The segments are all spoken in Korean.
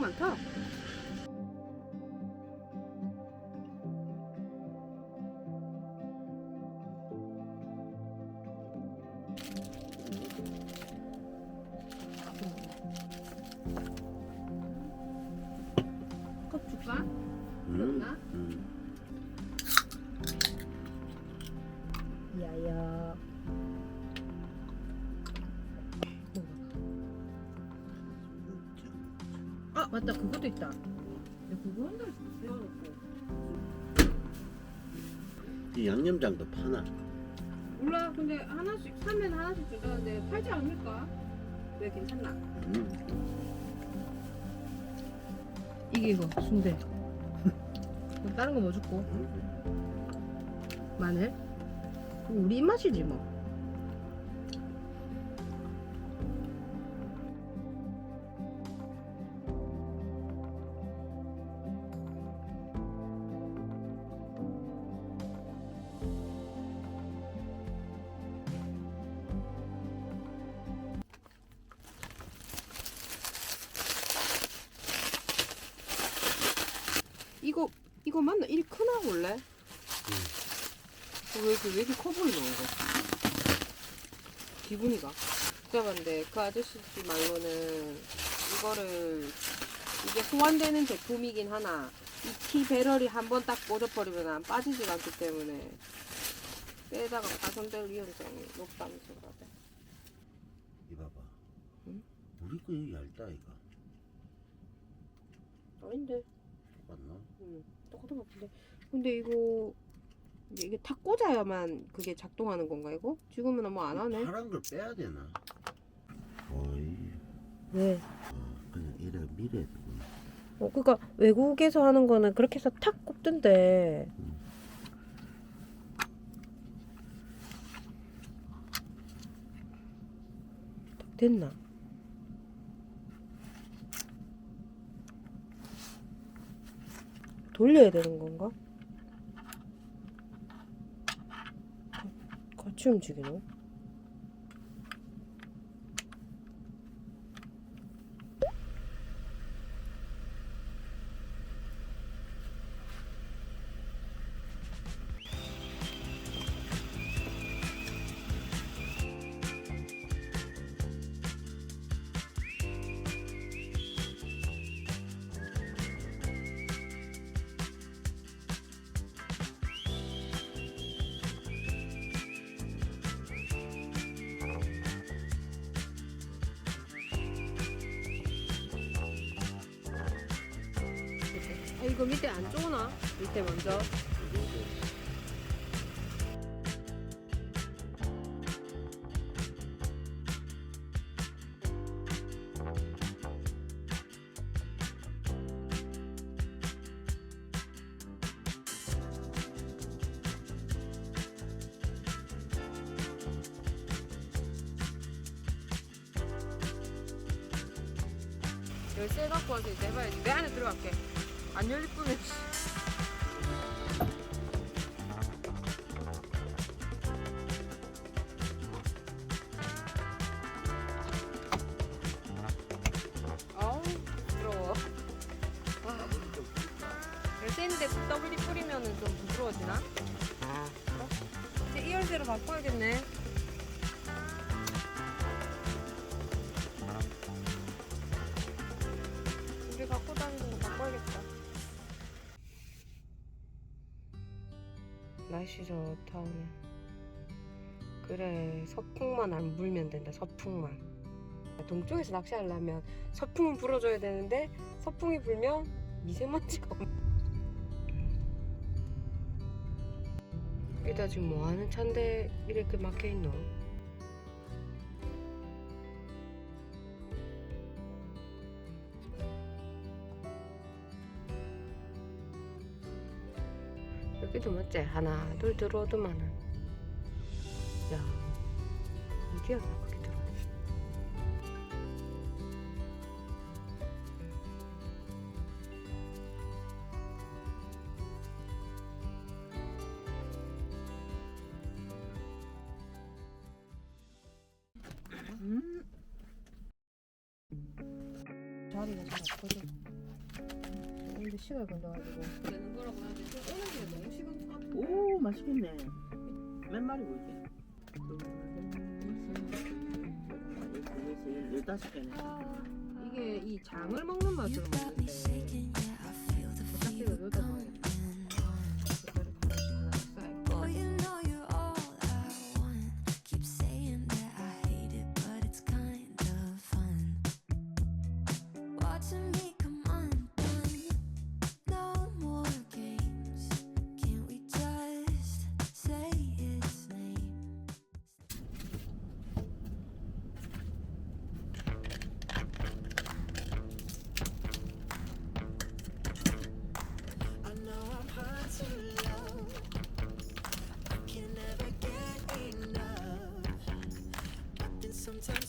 많다. 아 맞다 그것도 있다. 근데 그거 한 달씩 세워놓고. 이 양념장도 파나? 몰라 근데 하나씩 사면 하나씩 준다는데 팔지 않을까? 왜 괜찮나? 음. 이게 이거 순대. 그럼 다른 거 뭐 줄고? 음. 마늘? 그럼 우리 입맛이지 뭐. 이거 맞나? 이 크나 원래? 어, 왜 이렇게, 왜 이렇게 커 보이노, 이거? 기분이가. 잡았는데, 그 아저씨 말로는, 이거를, 이게 소환되는 제품이긴 하나, 이티 배럴이 한 번 딱 꽂아버리면 안 빠지질 않기 때문에, 빼다가 파손될 위험성이 높다면서 그러대. 이봐봐. 응? 우리 거 여기 얇다 이거. 아닌데, 맞나? 음, 똑같은 것 같은데. 근데 이거, 이게 탁 꽂아야만 그게 작동하는 건가, 이거? 지금은 뭐 안 하네. 파란 걸 빼야 되나? 어이. 왜? 어, 그냥 이래 미래. 어, 그러니까 외국에서 하는 거는 그렇게 해서 탁 꼽던데. 딱 됐나? 돌려야 되는 건가? 같이 움직이노? 이거 밑에 안 쪼나? 밑에 먼저. 열쇠 갖고 와서 이제 해봐야지. 내 안에 들어갈게. 안 열릴 뿐이지. 아우, 부드러워. 와. 열쇠 있는데 WD 뿌리면 좀 부드러워지나? 어? 이제 이 열쇠로 바꿔야겠네. 우리 갖고 다니는 거 바꿔야겠다. 날씨 좋다 오늘 그래 서풍만 안 불면 된다 서풍만 동쪽에서 낚시하려면 서풍은 불어줘야 되는데 서풍이 불면 미세먼지가 엄- 이따 지금 뭐하는 차인데 이렇게 막혀있노? 맞지? 하나 둘 들어오더만은. 야 어디야 그렇게 들어 자리가 잘 없거든. 근데 시간이 걸려가지고. 되는 거라고 하는데 오는 게 너무 시간 가 오 맛있겠네. 몇 마리고 이게? 열다섯 개네. 이게 이 장을 먹는 맛으로 먹는데 sometimes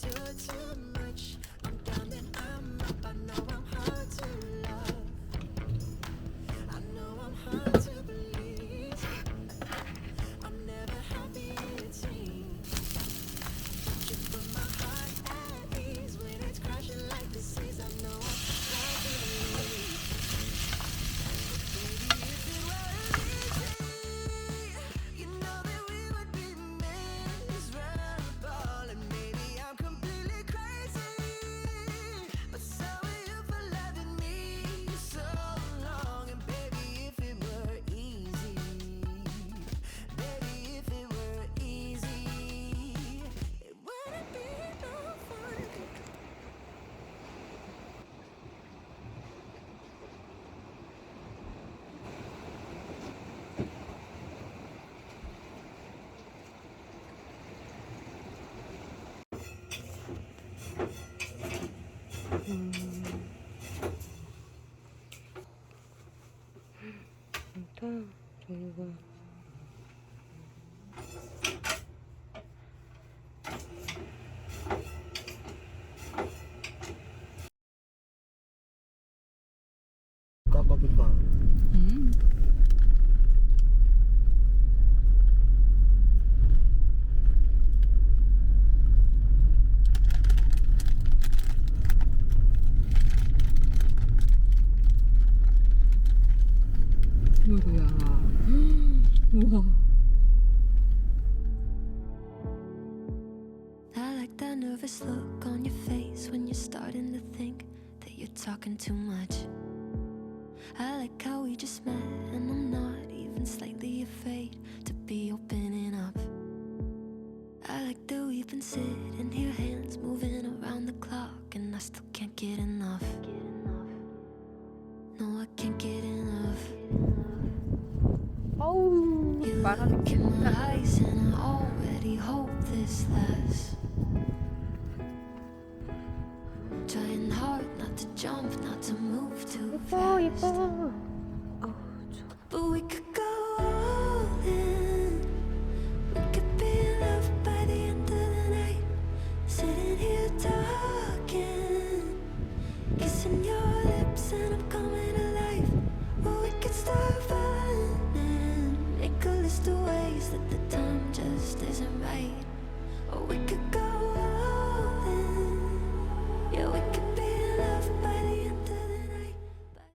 많다 종류가 sitting here, hands moving around the clock, and I still can't get enough. No, I can't get enough. Oh, you look in my eyes, and I already hope this lasts. Trying hard not to jump, not to move too fast.